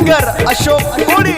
singer Ashok कोडी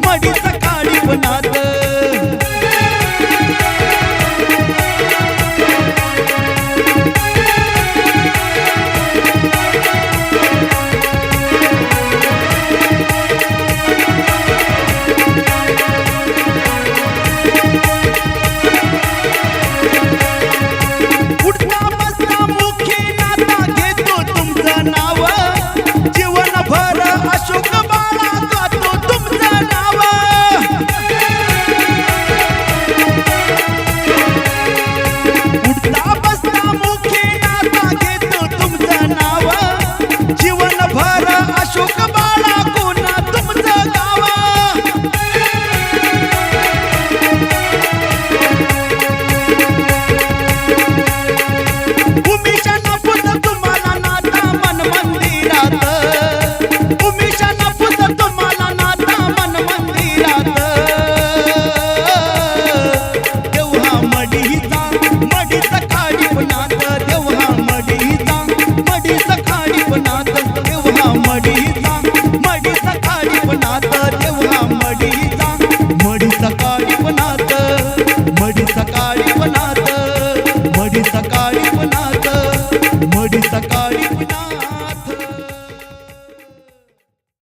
மடித்து